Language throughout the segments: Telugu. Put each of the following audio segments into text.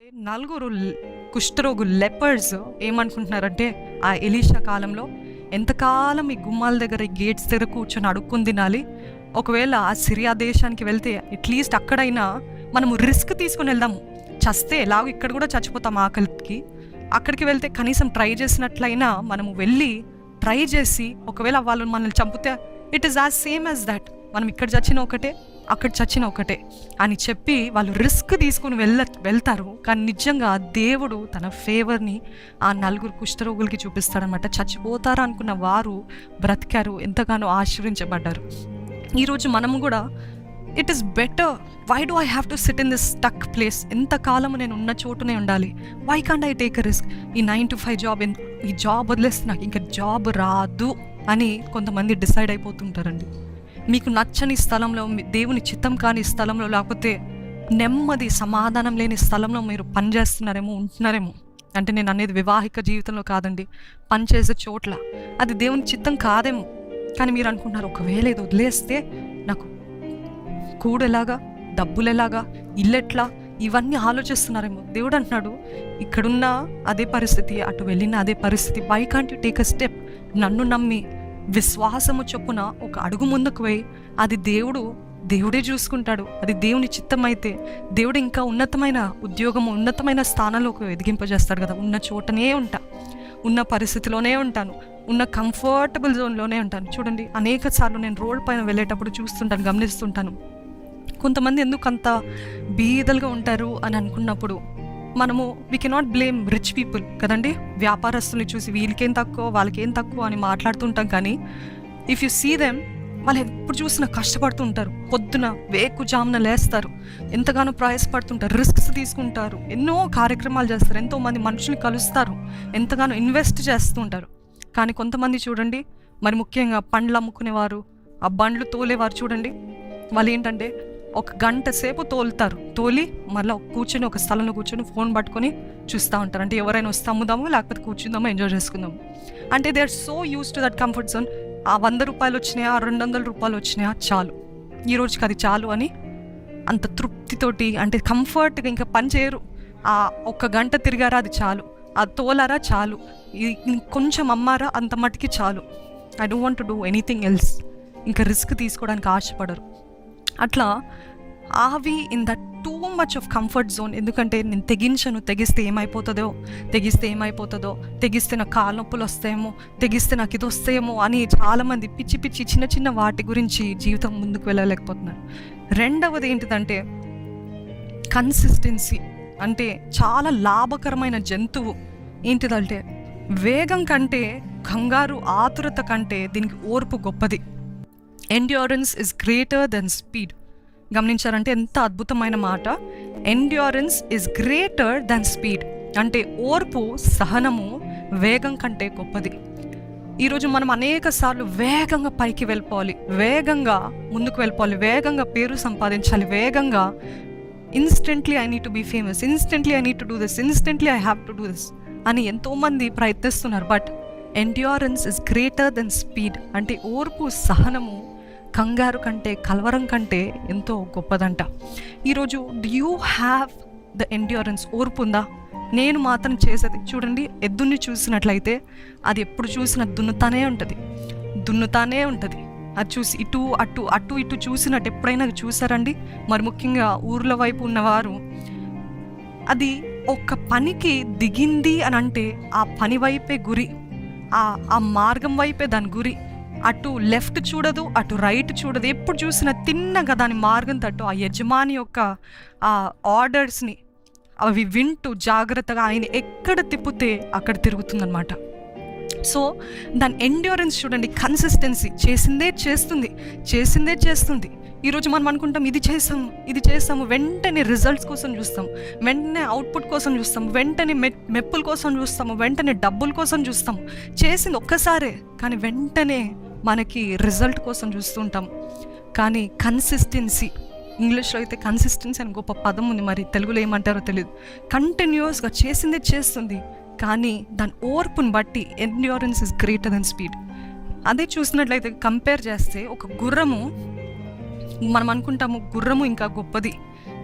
నలుగురు కుష్ఠరోగు లెపర్స్ ఏమనుకుంటున్నారంటే ఆ ఎలీషా కాలంలో ఎంతకాలం ఈ గుమ్మాల దగ్గర ఈ గేట్స్ దగ్గర కూర్చొని అడుక్కుని తినాలి? ఒకవేళ ఆ సిరియా దేశానికి వెళ్తే అట్లీస్ట్ అక్కడైనా మనము రిస్క్ తీసుకొని వెళ్దాము చస్తే ఎలాగో ఇక్కడ కూడా చచ్చిపోతాం ఆకలికి. అక్కడికి వెళ్తే కనీసం ట్రై చేసినట్లయినా మనము వెళ్ళి ట్రై చేసి ఒకవేళ వాళ్ళు మనల్ని చంపితే it is as same as that మనం ఇక్కడ చచ్చిన ఒకటే. అక్కడ చచ్చిన ఒకటే అని చెప్పి వాళ్ళు రిస్క్ తీసుకుని వెళ్ళ వెళ్తారు. కానీ నిజంగా దేవుడు తన ఫేవర్ని ఆ నలుగురు కుష్ఠరోగులకి చూపిస్తాడనమాట చచ్చిపోతారా అనుకున్న వారు బ్రతికారు ఎంతగానో ఆశ్రయించబడ్డారు. ఈరోజు మనము కూడా it is better why do I have to sit in this stuck place ఎంతకాలం నేను ఉన్న చోటునే ఉండాలి? Why can't I take a risk ఈ నైన్ టు ఫైవ్ జాబ్ ఈ జాబ్ వదిలేస్తే నాకు ఇంకా జాబ్ రాదు అని కొంతమంది డిసైడ్ అయిపోతుంటారండి. మీకు నచ్చని స్థలంలో మీ- దేవుని చిత్తం కాని స్థలంలో లేకపోతే నెమ్మది సమాధానం లేని స్థలంలో మీరు పనిచేస్తున్నారేమో ఉంటున్నారేమో. అంటే నేను అనేది వివాహిక జీవితంలో కాదండి. పనిచేసే చోట్ల. అది దేవుని చిత్తం కాదేమో. కానీ మీరు అనుకుంటున్నారు ఒకవేళ ఇది వదిలేస్తే నాకు కూడెలాగా డబ్బులెలాగా ఇల్లెట్లా ఇవన్నీ ఆలోచిస్తున్నారేమో. దేవుడు అంటున్నాడు ఇక్కడున్న అదే పరిస్థితి అటు వెళ్ళిన అదే పరిస్థితి why can't you take a step నన్ను నమ్మి విశ్వాసము చొప్పున ఒక అడుగు ముందుకు పోయి అది దేవుడు దేవుడే చూసుకుంటాడు. అది దేవుని చిత్తం అయితే దేవుడు ఇంకా ఉన్నతమైన ఉద్యోగము ఉన్నతమైన స్థానంలోకి ఎదిగింపజేస్తాడు కదా. ఉన్న చోటనే ఉంటా. ఉన్న పరిస్థితిలోనే ఉంటాను. ఉన్న కంఫర్టబుల్ జోన్లోనే ఉంటాను. చూడండి అనేక సార్లు నేను రోడ్ పైన వెళ్ళేటప్పుడు చూస్తుంటాను గమనిస్తుంటాను. కొంతమంది ఎందుకు అంత బీదలుగా ఉంటారు అని అనుకున్నప్పుడు మనము we cannot blame rich people కదండి? వ్యాపారస్తుల్ని చూసి వీళ్ళకేం తక్కువ వాళ్ళకేం తక్కువ అని మాట్లాడుతుంటాం కానీ ఇఫ్ యు సీ దెమ్ వాళ్ళు ఎప్పుడు చూసినా కష్టపడుతూ ఉంటారు. పొద్దున వేకు జామున లేస్తారు. ఎంతగానో ప్రయాసపడుతుంటారు. రిస్క్స్ తీసుకుంటారు. ఎన్నో కార్యక్రమాలు చేస్తారు. ఎంతోమంది మనుషులు కలుస్తారు. ఎంతగానో ఇన్వెస్ట్ చేస్తుంటారు కానీ కొంతమంది చూడండి మరి ముఖ్యంగా పండ్లు అమ్ముకునేవారు ఆ బండ్లు తోలేవారు చూడండి. వాళ్ళు ఏంటంటే ఒక గంట సేపు తోలుతారు. తోలి మళ్ళీ కూర్చొని ఒక స్థలంలో కూర్చొని ఫోన్ పట్టుకొని చూస్తూ ఉంటారు. అంటే ఎవరైనా వస్తాముదామో లేకపోతే కూర్చుందామో ఎంజాయ్ చేసుకుందాము. అంటే they are so use to that comfort zone ఆ వంద రూపాయలు వచ్చినాయా ఆ రెండు వందల రూపాయలు వచ్చినాయా చాలు. ఈ రోజుకి అది చాలు అని అంత తృప్తితోటి అంటే కంఫర్ట్గా ఇంకా పని చేయరు. ఆ ఒక్క గంట తిరిగారా అది చాలు. ఆ తోలారా చాలు. కొంచెం అమ్మారా అంత మటుకి చాలు. I don't want to do anything else ఇంకా రిస్క్ తీసుకోవడానికి ఆశపడరు. అట్లా ఆవి in that too much of comfort zone ఎందుకంటే నేను తెగించను తెగిస్తే ఏమైపోతుందో తెగిస్తే ఏమైపోతుందో తెగిస్తే నాకు కాళ్ళ నొప్పులు వస్తాయేమో తెగిస్తే నాకు ఇది వస్తాయేమో అని చాలామంది పిచ్చి పిచ్చి చిన్న చిన్న వాటి గురించి జీవితం ముందుకు వెళ్ళలేకపోతున్నారు. రెండవది ఏంటిదంటే కన్సిస్టెన్సీ అంటే చాలా లాభకరమైన జంతువు. ఏంటిదంటే వేగం కంటే కంగారు ఆతురత కంటే దీనికి ఓర్పు గొప్పది. Endurance is greater than speed గమనించారంటే ఎంత అద్భుతమైన మాట. Endurance is greater than speed అంటే ఓర్పు సహనము వేగం కంటే గొప్పది. ఈరోజు మనం అనేక సార్లు వేగంగా పైకి వెళ్ళిపోవాలి. వేగంగా ముందుకు వెళ్ళిపోవాలి. వేగంగా పేరు సంపాదించాలి. వేగంగా instantly I need to be famous instantly I need to do this instantly I have to do this అని ఎంతోమంది ప్రయత్నిస్తున్నారు. But endurance is greater than speed అంటే ఓర్పు సహనము కంగారు కంటే కలవరం కంటే ఎంతో గొప్పదంట. ఈరోజు do you have the endurance ఓర్పు ఉందా? నేను మాత్రం చేసేది చూడండి ఎద్దుని చూసినట్లయితే అది ఎప్పుడు చూసినా దున్నుతానే ఉంటుంది. దున్నుతానే ఉంటుంది. అది చూసి ఇటు అటు అటు ఇటు చూసినట్టు ఎప్పుడైనా చూసారండి? మరి ముఖ్యంగా ఊర్ల వైపు ఉన్నవారు అది ఒక పనికి దిగింది అని అంటే ఆ పని వైపే గురి ఆ ఆ మార్గం వైపే దాని గురి. అటు లెఫ్ట్ చూడదు అటు రైట్ చూడదు. ఎప్పుడు చూసినా తిన్నగా దాని మార్గం తట్టు ఆ యజమాని యొక్క ఆ ఆర్డర్స్ని అవి వింటూ జాగ్రత్తగా ఆయన ఎక్కడ తిప్పితే అక్కడ తిరుగుతుందన్నమాట. సో దాని ఎండ్యూరెన్స్ చూడండి కన్సిస్టెన్సీ చేసిందే చేస్తుంది చేసిందే చేస్తుంది. ఈరోజు మనం అనుకుంటాం ఇది చేసాము ఇది చేసాము వెంటనే రిజల్ట్స్ కోసం చూస్తాం. వెంటనే అవుట్పుట్ కోసం చూస్తాం వెంటనే మె మెప్పుల కోసం చూస్తాము వెంటనే డబ్బుల కోసం చూస్తాము చేసింది ఒక్కసారే కానీ వెంటనే మనకి రిజల్ట్ కోసం చూస్తుంటాం. కానీ కన్సిస్టెన్సీ ఇంగ్లీష్లో అయితే కన్సిస్టెన్సీ అని గొప్ప పదం ఉంది మరి. తెలుగులో ఏమంటారో తెలియదు కంటిన్యూస్గా చేసిందే చేస్తుంది. కానీ దాని ఓర్పుని బట్టి endurance is greater than speed అదే చూసినట్లయితే కంపేర్ చేస్తే ఒక గుర్రము మనం అనుకుంటాము గుర్రము ఇంకా గొప్పది.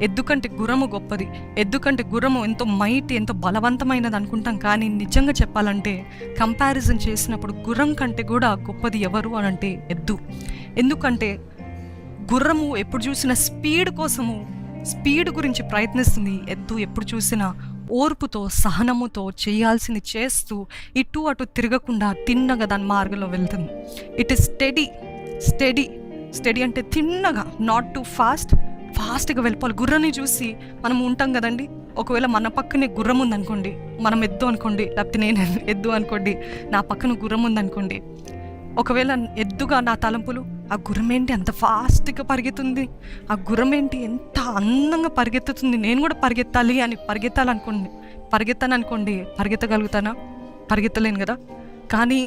ఎద్దు కంటే గుర్రము గొప్పది ఎద్దు కంటే గుర్రము ఎంతో మైట్ ఎంతో బలవంతమైనది అనుకుంటాం. కానీ నిజంగా చెప్పాలంటే కంపారిజన్ చేసినప్పుడు గుర్రం కంటే కూడా గొప్పది ఎవరు అని అంటే ఎద్దు. ఎందుకంటే గుర్రము ఎప్పుడు చూసిన స్పీడ్ కోసము స్పీడ్ గురించి ప్రయత్నిస్తుంది. ఎద్దు ఎప్పుడు చూసినా ఓర్పుతో సహనముతో చేయాల్సింది చేస్తూ ఇటు అటు తిరగకుండా తిన్నగా దాని మార్గంలో వెళ్తుంది. It is steady steady steady అంటే తిన్నగా నాట్ టు ఫాస్ట్ ఫాస్ట్గా వెళ్ళిపోవాలి. గుర్రాన్ని చూసి మనం ఉంటాం కదండి. ఒకవేళ మన పక్కనే గుర్రం ఉందనుకోండి మనం ఎద్దు అనుకోండి లేకపోతే నేను ఎద్దు అనుకోండి నా పక్కన గుర్రం ఉందనుకోండి ఒకవేళ ఎద్దుగా నా తలంపులు ఆ గుర్రం ఏంటి అంత ఫాస్ట్గా పరిగెత్తుంది? ఆ గుర్రం ఏంటి ఎంత అందంగా పరిగెత్తుతుంది? నేను కూడా పరిగెత్తాలి అని పరిగెత్తాలనుకోండి పరిగెత్తాను అనుకోండి పరిగెత్తగలుగుతానా? పరిగెత్తలేను కదా. కానీ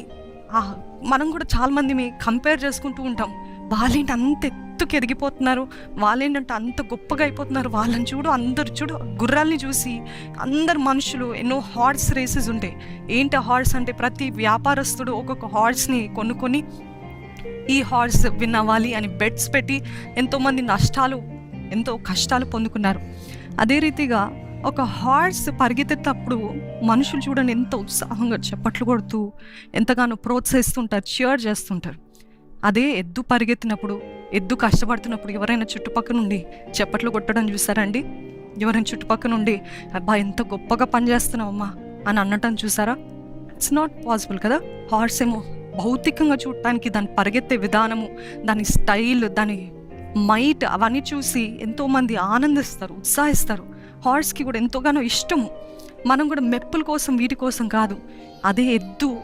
మనం కూడా చాలామంది కంపేర్ చేసుకుంటూ ఉంటాం. వాళ్ళేంటి అంత ఎత్తుకు ఎదిగిపోతున్నారు. వాళ్ళేంటంటే అంత గొప్పగా అయిపోతున్నారు. వాళ్ళని చూడు అందరు చూడు గుర్రాల్ని చూసి అందరు మనుషులు ఎన్నో హార్స్ రేసెస్ ఉంటాయి ఏంటి హార్స్ అంటే ప్రతి వ్యాపారస్తుడు ఒక్కొక్క హార్స్ని కొనుక్కొని ఈ హార్స్ విన్ అవ్వాలి అని బెట్స్ పెట్టి ఎంతోమంది నష్టాలు ఎంతో కష్టాలు పొందుకున్నారు. అదే రీతిగా ఒక హార్స్ పరిగెత్తేటప్పుడు మనుషులు చూడండి ఎంత ఉత్సాహంగా చప్పట్లు కొడుతూ ఎంతగానో ప్రోత్సహిస్తుంటారు చియర్ చేస్తుంటారు. అదే ఎద్దు పరిగెత్తినప్పుడు ఎద్దు కష్టపడుతున్నప్పుడు ఎవరైనా చుట్టుపక్కల నుండి చప్పట్లు కొట్టడం చూసారండి? ఎవరైనా చుట్టుపక్కల నుండి అబ్బా ఎంత గొప్పగా పనిచేస్తున్నావమ్మా అని అనటం చూసారా? ఇట్స్ నాట్ పాసిబుల్ కదా? హార్స్ ఏమో భౌతికంగా చూడటానికి దాని పరిగెత్తే విధానము దాని స్టైల్ దాని మైట్ అవన్నీ చూసి ఎంతోమంది ఆనందిస్తారు ఉత్సాహిస్తారు. హార్స్కి కూడా ఎంతోగానో ఇష్టము. మనం కూడా మెప్పుల కోసం వీటి కోసం కాదు. అదే ఎద్దు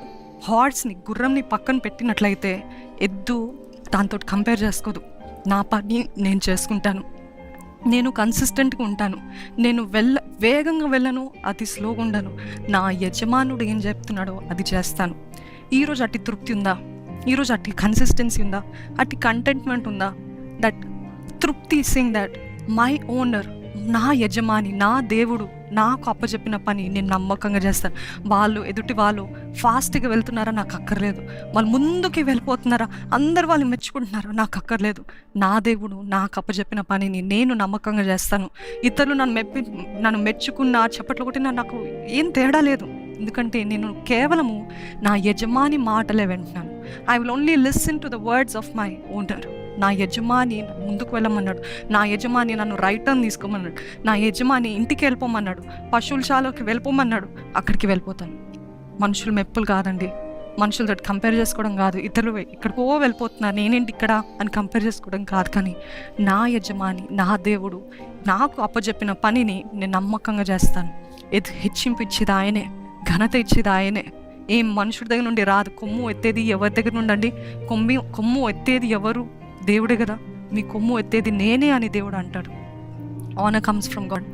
హార్స్ని గుర్రంని పక్కన పెట్టినట్లయితే ఎద్దు దాంతో కంపేర్ చేసుకోదు. నా పని నేను చేసుకుంటాను. నేను కన్సిస్టెంట్గా ఉంటాను. నేను వెళ్ళ వేగంగా వెళ్ళను అతి స్లోగా ఉండను. నా యజమానుడు ఏం చెప్తున్నాడో అది చేస్తాను. ఈరోజు అట్టి తృప్తి ఉందా? ఈరోజు అట్టి కన్సిస్టెన్సీ ఉందా? అట్టి కంటెంట్మెంట్ ఉందా? దట్ తృప్తి సింగ్ దట్ మై ఓనర్ నా యజమాని నా దేవుడు నాకు అప్పచెప్పిన పని నేను నమ్మకంగా చేస్తాను. వాళ్ళు ఎదుటి వాళ్ళు ఫాస్ట్గా వెళ్తున్నారా నాకు అక్కర్లేదు. వాళ్ళు ముందుకి వెళ్ళిపోతున్నారా అందరు వాళ్ళు మెచ్చుకుంటున్నారా నాకు అక్కర్లేదు. నా దేవుడు నాకు అప్పచెప్పిన పనిని నేను నమ్మకంగా చేస్తాను. ఇతరులు నన్ను మెప్పి నన్ను మెచ్చుకున్నా చెప్పట్లు కొట్టినా నాకు ఏం తేడా లేదు. ఎందుకంటే నేను కేవలము నా యజమాని మాటలే వింటున్నాను. I will only listen to the words of my owner నా యజమాని ముందుకు వెళ్ళమన్నాడు. నా యజమాని నన్ను రైట్ టర్న్ తీసుకోమన్నాడు. నా యజమాని ఇంటికి వెళ్ళిపోమన్నాడు. పశువుల శాలకి వెళ్ళిపోమన్నాడు. అక్కడికి వెళ్ళిపోతాను. మనుషులు మెప్పులు కాదండి. మనుషులతో కంపేర్ చేసుకోవడం కాదు. ఇతరులు ఇక్కడికో వెళ్ళిపోతున్నారు. నేనేంటి ఇక్కడ అని కంపేర్ చేసుకోవడం కాదు కానీ నా యజమాని నా దేవుడు నాకు అప్పచెప్పిన పనిని నేను నమ్మకంగా చేస్తాను. ఇది హెచ్చింపు ఇచ్చేది ఆయనే. ఘనత ఇచ్చేది ఆయనే. ఏం మనుషుడి దగ్గర నుండి రాదు. కొమ్ము ఎత్తేది ఎవరి దగ్గర నుండి అండి కొమ్మి కొమ్ము ఎత్తేది ఎవరు? దేవుడే కదా. మీ కొమ్ము ఎత్తేది నేనే అని దేవుడు అంటాడు. Honour comes from God